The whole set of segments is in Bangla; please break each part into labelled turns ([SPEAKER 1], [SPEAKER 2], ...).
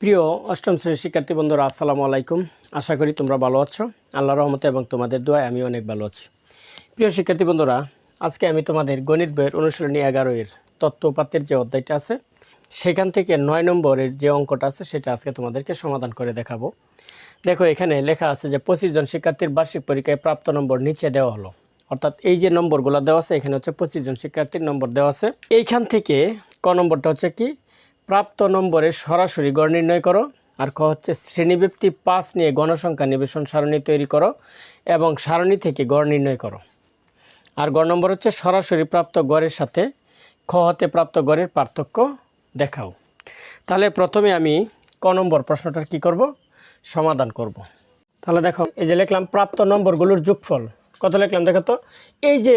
[SPEAKER 1] প্রিয় অষ্টম শ্রেণির শিক্ষার্থী বন্ধুরা, আসসালামু আলাইকুম। আশা করি তোমরা ভালো আছো। আল্লাহ রহমতে এবং তোমাদের দোয়ায় আমি অনেক ভালো আছি। প্রিয় শিক্ষার্থী বন্ধুরা, আজকে আমি তোমাদের গণিত বইয়ের অনুশীলনী এগারো এর তত্ত্বপাতের যে অধ্যায়টা আছে, সেখান থেকে নয় নম্বরের যে অঙ্কটা আছে, সেটা আজকে তোমাদেরকে সমাধান করে দেখাবো। দেখো, এখানে লেখা আছে যে পঁচিশ জন শিক্ষার্থীর বার্ষিক পরীক্ষায় প্রাপ্ত নম্বর নিচে দেওয়া হলো। অর্থাৎ এই যে নম্বরগুলো দেওয়া আছে, এখানে হচ্ছে পঁচিশ জন শিক্ষার্থীর নম্বর দেওয়া আছে। এইখান থেকে ক নম্বরটা হচ্ছে কি? প্রাপ্ত নম্বরের সরাসরি গড় নির্ণয় করো আর ক হচ্ছে শ্রেণীব্যক্তি পাঁচ নিয়ে গণসংখ্যা নিবেশন সারণী তৈরি করো এবং সারণী থেকে গড় নির্ণয় করো। আর গড় নম্বর হচ্ছে সরাসরি প্রাপ্ত গড়ের সাথে খ হতে প্রাপ্ত গড়ের পার্থক্য দেখাও। তাহলে প্রথমে আমি ক নম্বর প্রশ্নটার কি করব? সমাধান করব। তাহলে দেখো, এই যে লিখলাম প্রাপ্ত নম্বরগুলোর যোগফল। কত লিখলাম দেখো তো? এই যে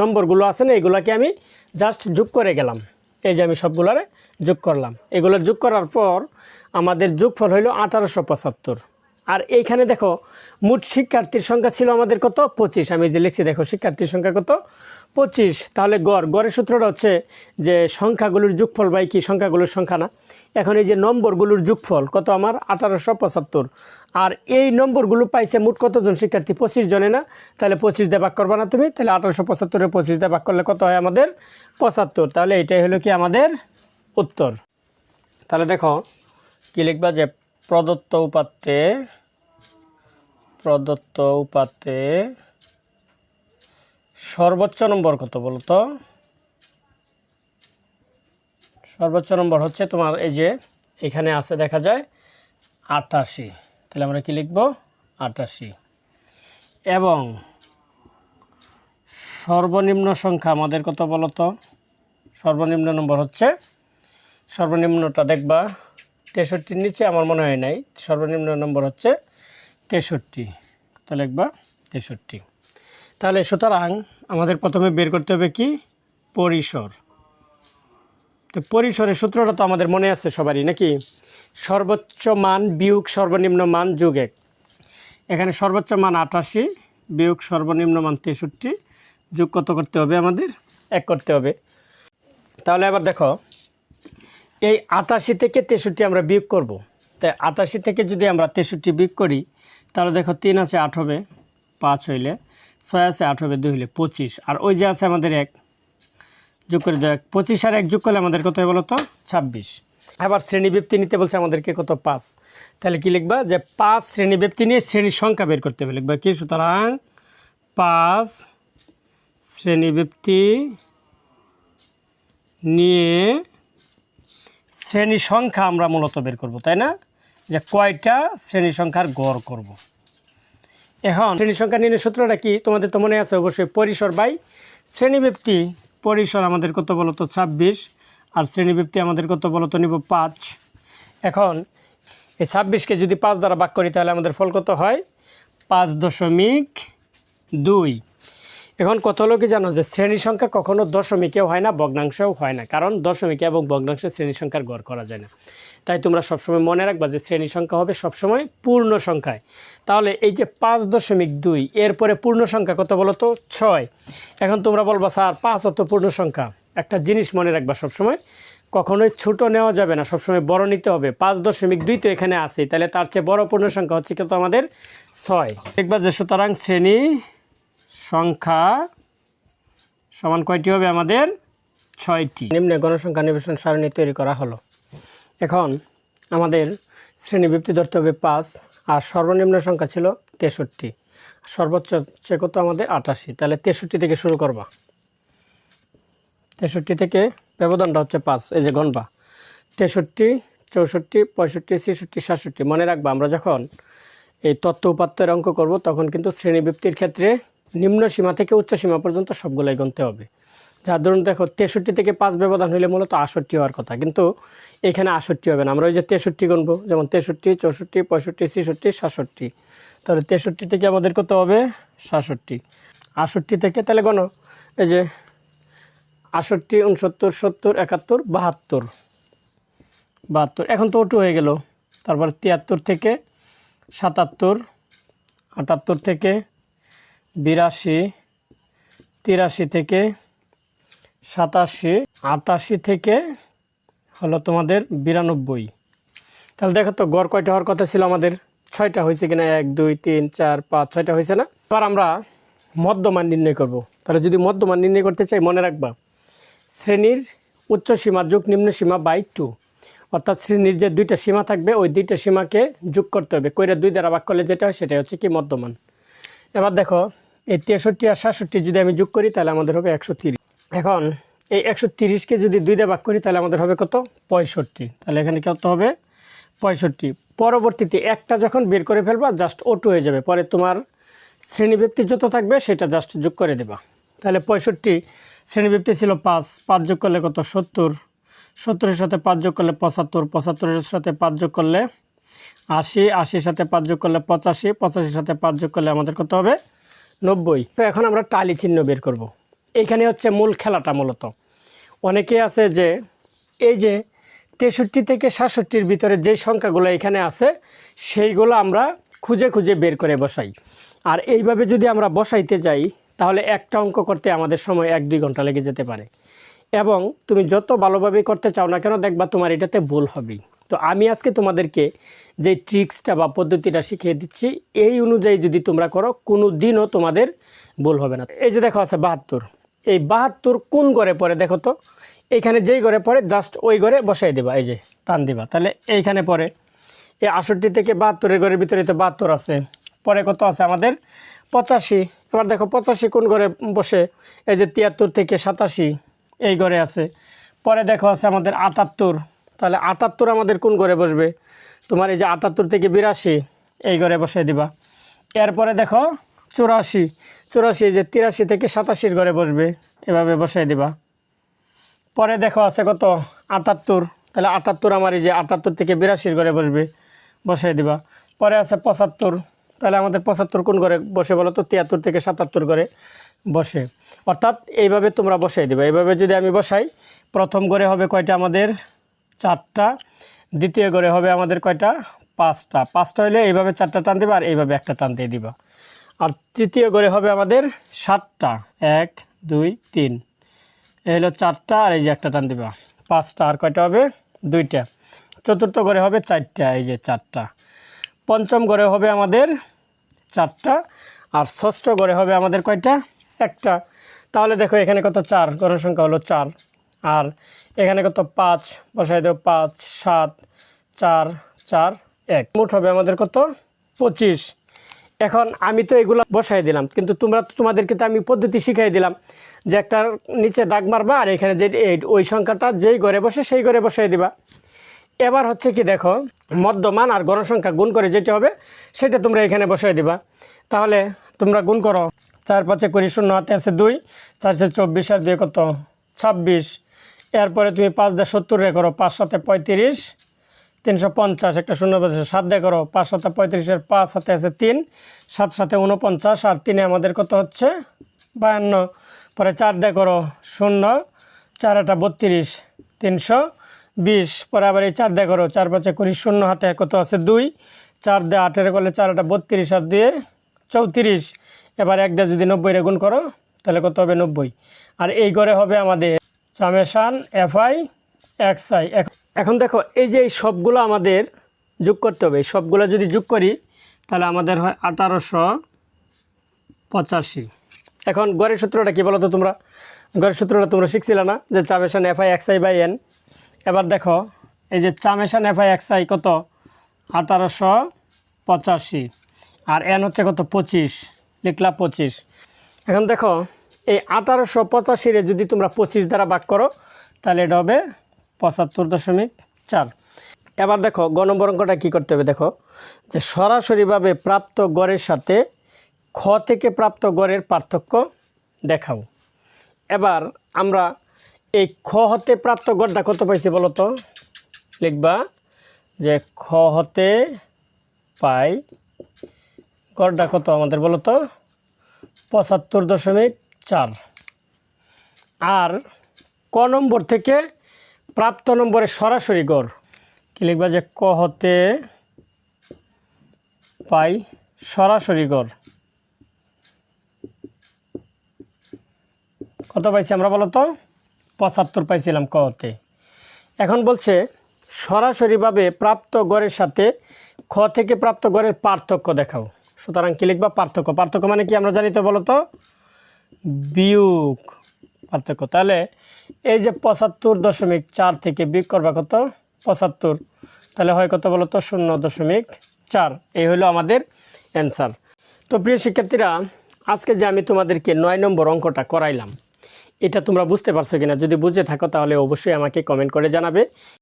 [SPEAKER 1] নম্বরগুলো আছে না, এগুলাকে আমি জাস্ট যোগ করে গেলাম। এই যে আমি সবগুলারে যোগ করলাম। এগুলো যোগ করার পর আমাদের যোগফল হইল আঠারোশো পঁচাত্তর। আর এইখানে দেখো, মোট শিক্ষার্থীর সংখ্যা ছিল আমাদের কত? পঁচিশ। আমি যে লিখছি, দেখো, শিক্ষার্থীর সংখ্যা কত? পঁচিশ। তাহলে গড়, গড়ের সূত্রটা হচ্ছে যে সংখ্যাগুলোর যোগফল বাই কি? সংখ্যাগুলোর সংখ্যা না? এখন এই যে নম্বরগুলোর যোগফল কত আমার? আঠারোশো পঁচাত্তর। আর এই নম্বরগুলো পাইছে মোট কতজন শিক্ষার্থী? পঁচিশ জনে না? তাহলে পঁচিশ দিয়ে ভাগ করবা না তুমি। তাহলে আঠারোশো পঁচাত্তরে পঁচিশ ভাগ করলে কত হয় আমাদের? পঁচাত্তর। তাহলে এটাই হলো কি আমাদের উত্তর। তাহলে দেখো, কি লিখবা যে প্রদত্ত উপাত্তে প্রদত্ত উপাত্তে সর্বোচ্চ নম্বর কত বলো তো সর্বোচ্চ নম্বর হচ্ছে তোমার এই যে এখানে আছে দেখা যায় আটাশি। তাহলে আমরা কি লিখব? আটাশি। এবং সর্বনিম্ন সংখ্যা আমাদের কত বলো তো? সর্বনিম্ন নম্বর হচ্ছে, সর্বনিম্নটা দেখবা তেষট্টির নিচে আমার মনে হয় নাই, সর্বনিম্ন নম্বর হচ্ছে তেষট্টি। কত লিখবা? তেষট্টি। তাহলে সুতরাং আমাদের প্রথমে বের করতে হবে কি? পরিসর। তো পরিসরের সূত্রটা তো আমাদের মনে আছে সবারই, নাকি? সর্বোচ্চ মান বিয়োগ সর্বনিম্ন মান যোগ এক। এখানে সর্বোচ্চ মান আটাশি, বিয়োগ সর্বনিম্ন মান তেষট্টি। যোগ কত করতে হবে আমাদের? এক করতে হবে। তাহলে আবার দেখো, এই আটাশি থেকে তেষট্টি আমরা বিয়োগ করব। তাই আটাশি থেকে যদি আমরা তেষট্টি বিয়োগ করি, তাহলে দেখো তিন আছে আট হবে, পাঁচ হইলে ছয় আছে আট হবে, দুই হইলে পঁচিশ। আর ওই যে আছে আমাদের এক যোগ করে দেখ পঁচিশ আর এক যোগ করলে আমাদের কত হয় বলো তো ছাব্বিশ। আবার শ্রেণীব্যক্তি নিতে বলছে আমাদেরকে কত? পাঁচ। তাহলে কি লিখবা? যে পাঁচ শ্রেণীব্যক্তি নিয়ে শ্রেণির সংখ্যা বের করতে হবে। লিখবা কি? সুতরাং পাঁচ শ্রেণীব্যক্তি নিয়ে শ্রেণি সংখ্যা আমরা মূলত বের করব, তাই না? যে কয়টা শ্রেণি সংখ্যার গড় করব। এখন শ্রেণি সংখ্যা নির্ণয় সূত্রটা কি? তোমাদের তো মনে আছে অবশ্যই। পরিসর বাই শ্রেণীব্যক্তি পরিসর আমাদের কত বলতো ছাব্বিশ। আর শ্রেণীবৃত্তি আমাদের কত বলতো নিব পাঁচ। এখন এই ছাব্বিশকে যদি পাঁচ দ্বারা ভাগ করি, তাহলে আমাদের ফল কত হয়? পাঁচ দশমিক দুই। এখন কত কি জানো? যে শ্রেণি সংখ্যা কখনো দশমিকেও হয় না, ভগ্নাংশেও হয় না। কারণ দশমিকে এবং ভগ্নাংশে শ্রেণি সংখ্যার গড় করা যায় না। তাই তোমরা সবসময় মনে রাখবা যে শ্রেণি সংখ্যা হবে সবসময় পূর্ণ সংখ্যায়। তাহলে এই যে পাঁচ দশমিক দুই, এরপরে পূর্ণ সংখ্যা কত বলো তো? ছয়। এখন তোমরা বলবা, স্যার, পাঁচ অত পূর্ণ সংখ্যা। একটা জিনিস মনে রাখবা সবসময়, কখনোই ছোট নেওয়া যাবে না, সবসময় বড় নিতে হবে। পাঁচ দশমিক দুই তো এখানে আছে, তাহলে তার চেয়ে বড় পূর্ণ সংখ্যা হচ্ছে কিন্তু আমাদের ছয়। দেখবা যে সুতরাং শ্রেণি সংখ্যা সমান কয়টি হবে? আমাদের ছয়টি। নিম্নে গণসংখ্যা নিবেশন সারণী তৈরি করা হলো। এখন আমাদের শ্রেণীবৃত্তি ধরতে হবে পাঁচ, আর সর্বনিম্ন সংখ্যা ছিল তেষট্টি। সর্বোচ্চ হচ্ছে কত আমাদের আটাশি, তাহলে তেষট্টি থেকে শুরু করবা। তেষট্টি থেকে ব্যবধানটা হচ্ছে পাঁচ, এই যে গণবা। তেষট্টি, চৌষট্টি, পঁয়ষট্টি, ছেষট্টি, সাতষট্টি, মনে রাখবা, আমরা যখন এই তত্ত্ব উপাত্তের অঙ্ক করব, তখন কিন্তু শ্রেণীবৃত্তির ক্ষেত্রে নিম্ন সীমা থেকে উচ্চ সীমা পর্যন্ত সবগুলাই গুনতে হবে। যার ধরুন দেখো তেষট্টি থেকে পাঁচ ব্যবধান হইলে মূলত আষট্টি হওয়ার কথা। কিন্তু এখানে আষট্টি হবে না। আমরা ওই যে তেষট্টি গুনবো, যেমন তেষট্টি, চৌষট্টি, পঁয়ষট্টি, ছেষট্টি, সাতষট্টি। তাহলে তেষট্টি থেকে আমাদের কত হবে? সাতষট্টি। আষট্টি থেকে তাহলে গণ, এই যে আষট্টি, উনসত্তর, সত্তর, একাত্তর, বাহাত্তর। বাহাত্তর, এখন তো ওটু হয়ে গেল। তারপর তিয়াত্তর থেকে সাতাত্তর, আটাত্তর থেকে বিরাশি, তিরাশি থেকে সাতাশি, আটাশি থেকে হলো তোমাদের বিরানব্বই। তাহলে দেখো তো, গড় কয়টা হওয়ার কথা ছিল আমাদের? ছয়টা হয়েছে কিনা? এক, দুই, তিন, চার, পাঁচ, ছয়টা হয়েছে না? এবার আমরা মধ্যমান নির্ণয় করব। তাহলে যদি মধ্যমান নির্ণয় করতে চাই, মনে রাখবা, শ্রেণির উচ্চ সীমা যোগ নিম্ন সীমা বাই টু। অর্থাৎ শ্রেণির যে দুইটা সীমা থাকবে, ওই দুইটা সীমাকে যোগ করতে হবে। কইরা দুই দ্বারা ভাগ করলে যেটা হয়, সেটাই হচ্ছে কি মধ্যমান। এবার দেখো, এই তেষট্টি আর সাতষট্টি যদি আমি যোগ করি, তাহলে আমাদের হবে একশো তিরিশ। এখন এই একশো তিরিশকে যদি দুই দিয়ে ভাগ করি, তাহলে আমাদের হবে কত? পঁয়ষট্টি। তাহলে এখানে কত হবে? পঁয়ষট্টি। পরবর্তীতে একটা যখন বের করে ফেলবা জাস্ট ওটু হয়ে যাবে। পরে তোমার শ্রেণীব্যক্তি যত থাকবে, সেটা জাস্ট যোগ করে দেবা। তাহলে পঁয়ষট্টি শ্রেণীব্যক্তি ছিল পাঁচ। পাঁচ যোগ করলে কত? সত্তর। সত্তরের সাথে পাঁচ যোগ করলে পঁচাত্তর। পঁচাত্তরের সাথে পাঁচ যোগ করলে আশি। আশির সাথে পাঁচ যোগ করলে পঁচাশি। পঁচাশির সাথে পাঁচ যোগ করলে আমাদের কত হবে? নব্বই। তো এখন আমরা টালি চিহ্ন বের করব। এইখানে হচ্ছে মূল খেলাটা মূলত। অনেকে আছে যে এই যে তেষট্টি থেকে সাতষট্টির ভিতরে যে সংখ্যাগুলো এখানে আছে, সেইগুলো আমরা খুঁজে খুঁজে বের করে বসাই। আর এইভাবে যদি আমরা বসাইতে যাই, তাহলে একটা অঙ্ক করতে আমাদের সময় এক দুই ঘণ্টা লেগে যেতে পারে। এবং তুমি যত ভালোভাবে করতে চাও না কেন দেখবা তোমার এটাতে ভুল হবেই। তো আমি আজকে তোমাদেরকে যে ট্রিক্সটা বা পদ্ধতিটা শিখিয়ে দিচ্ছি, এই অনুযায়ী যদি তোমরা করো, কোনো দিনও তোমাদের ভুল হবে না। এই যে দেখো আছে বাহাত্তর। এই বাহাত্তর কোন ঘরে পড়ে দেখো তো? এইখানে যেই ঘরে পড়ে জাস্ট ওই ঘরে বসাই দেবা, এই যে টান দিবা। তাহলে এইখানে পড়ে, এই আষট্টি থেকে বাহাত্তরের ঘরের ভিতরে তো বাহাত্তর আছে। পরে কত আছে আমাদের? পঁচাশি। এবার দেখো, পঁচাশি কোন ঘরে বসে? এই যে তিয়াত্তর থেকে সাতাশি, এই ঘরে আছে। পরে দেখো আছে আমাদের আটাত্তর। তাহলে আটাত্তর আমাদের কোন ঘরে বসবে? তোমার এই যে আটাত্তর থেকে বিরাশি, এই ঘরে বসাই দিবা। এরপরে দেখো চুরাশি চুরাশি যে তিরাশি থেকে সাতাশির ঘরে বসবে, এভাবে বসাই দিবা। পরে দেখো আছে কত? আটাত্তর, তাহলে আটাত্তর আমার এই যে আটাত্তর থেকে বিরাশির ঘরে বসবে, বসাই দিবা। পরে আছে পঁচাত্তর, তাহলে আমাদের পঁচাত্তর কোন ঘরে বসে বলো তো? তিয়াত্তর থেকে সাতাত্তর ঘরে বসে। অর্থাৎ এইভাবে তোমরা বসাই দিবা। এইভাবে যদি আমি বসাই, প্রথম ঘরে হবে কয়টা আমাদের? চারটা। দ্বিতীয় ঘরে হবে আমাদের কয়টা? পাঁচটা। পাঁচটা হলে এইভাবে চারটা টান দিবা আর এইভাবে একটা টান দিয়ে দিবা। আর তৃতীয় ঘরে হবে আমাদের সাতটা। এক, দুই, তিন। এই হলো চারটা আর এই যে একটা টান দিবা। পাঁচটা আর কয়টা হবে? দুইটা। চতুর্থ ঘরে হবে চারটা, এই যে চারটা। পঞ্চম ঘরে হবে আমাদের চারটা আর ষষ্ঠ ঘরে হবে আমাদের কয়টা? একটা। তাহলে দেখো এখানে কত চার? ঘরের সংখ্যা হলো চার। আর এখানে কত? পাঁচ। বসাই দেবো পাঁচ, সাত, চার চার, এক। মোট হবে আমাদের কত? পঁচিশ। এখন আমি তো এগুলো বসাই দিলাম, কিন্তু তোমরা তোমাদেরকে তো আমি পদ্ধতি শিখাই দিলাম যে একটা নিচে দাগ মারবা আর এখানে যে ওই সংখ্যাটা যেই ঘরে বসে সেই ঘরে বসাই দিবা। এবার হচ্ছে কি দেখো, মধ্যমান আর গণসংখ্যা গুণ করে যেটা হবে সেটা তোমরা এখানে বসাই দিবা। তাহলে তোমরা গুণ করো, চার পাঁচে করি শূন্য, হাতে আছে দুই, চার চার চব্বিশ, আর দুই কত? ছাব্বিশ। এরপরে তুমি পাঁচ দিয়ে সত্তর রে করো, পাঁচ সাথে পঁয়ত্রিশ তিনশো পঞ্চাশ, একটা শূন্য বসে সাত দিয়ে করো, পাঁচ সাথে পঁয়ত্রিশের পাঁচ হাতে আছে তিন, সাত সাথে উনপঞ্চাশ আর তিনে আমাদের কত হচ্ছে? বায়ান্ন। পরে চার দিয়ে করো, শূন্য, চার আটা বত্রিশ, তিনশো বিশ। পরে আবার এই চার দিয়ে করো, চার পাঁচে করি শূন্য হাতে কত আছে? দুই, চার দিয়ে আটের করলে চার আটা বত্রিশ, আর দিয়ে চৌত্রিশ। এবার এক দিয়ে যদি নব্বই গুণ করো, তাহলে কত হবে? নব্বই। আর এই ঘরে হবে আমাদের সামেশান এফআই এক্স আই। এখন দেখো, এই যে এই সবগুলো আমাদের যোগ করতে হবে। সবগুলো যদি যোগ করি, তাহলে আমাদের হয় আঠারোশো পঁচাশি। এখন গড়ের সূত্রটা কী বলো তো তোমরা? গড়ের সূত্রটা তোমরা শিখছিলে না? যে চামেশান FI X I by N এবার দেখো, এই যে চামেশান এফআই এক্স আই কত? আঠারোশো পঁচাশি। আর এন হচ্ছে কত? পঁচিশ। লিখলা পঁচিশ। এখন দেখো, এই আঠারোশো পঁচাশিরে যদি তোমরা পঁচিশ দ্বারা ভাগ করো, তাহলে এটা হবে পঁচাত্তর দশমিক চার। এবার দেখো, গ নম্বর অঙ্কটা কী করতে হবে দেখো, যে সরাসরিভাবে প্রাপ্ত গড়ের সাথে খ থেকে প্রাপ্ত গড়ের পার্থক্য দেখাও। এবার আমরা এই খ হতে প্রাপ্ত গড়টা কত পাইছি বলো তো? লিখবা যে খ হতে পাই গড়টা কত আমাদের বলো তো? পঁচাত্তর দশমিক চার। আর ক নম্বর থেকে প্রাপ্ত নম্বরে সরাসরি গড়। কি লিখবা যে ক হতে পাই? সরাসরি গড়। কত পাইছি আমরা বলো তো? পঁচাত্তর পাইছিলাম ক হতে। এখন বলছে, সরাসরিভাবে প্রাপ্ত গড়ের সাথে খ থেকে প্রাপ্ত গড়ের পার্থক্য দেখাও। সুতরাং কি লিখবা? পার্থক্য। পার্থক্য মানে কি আমরা জানি তো বলো তো? বিয়োগ পার্থক্য। তাহলে এই যে পঁচাত্তর দশমিক চার থেকে বিয়োগ করবা কত? পঁচাত্তর। তাহলে হয় কত বলো তো? শূন্য দশমিক চার। এই হলো আমাদের অ্যান্সার। তো প্রিয় শিক্ষার্থীরা, আজকে যে আমি তোমাদেরকে নয় নম্বর অঙ্কটা করাইলাম, এটা তোমরা বুঝতে পারছ কিনা? যদি বুঝে থাকো তাহলে অবশ্যই আমাকে কমেন্ট করে জানাবে।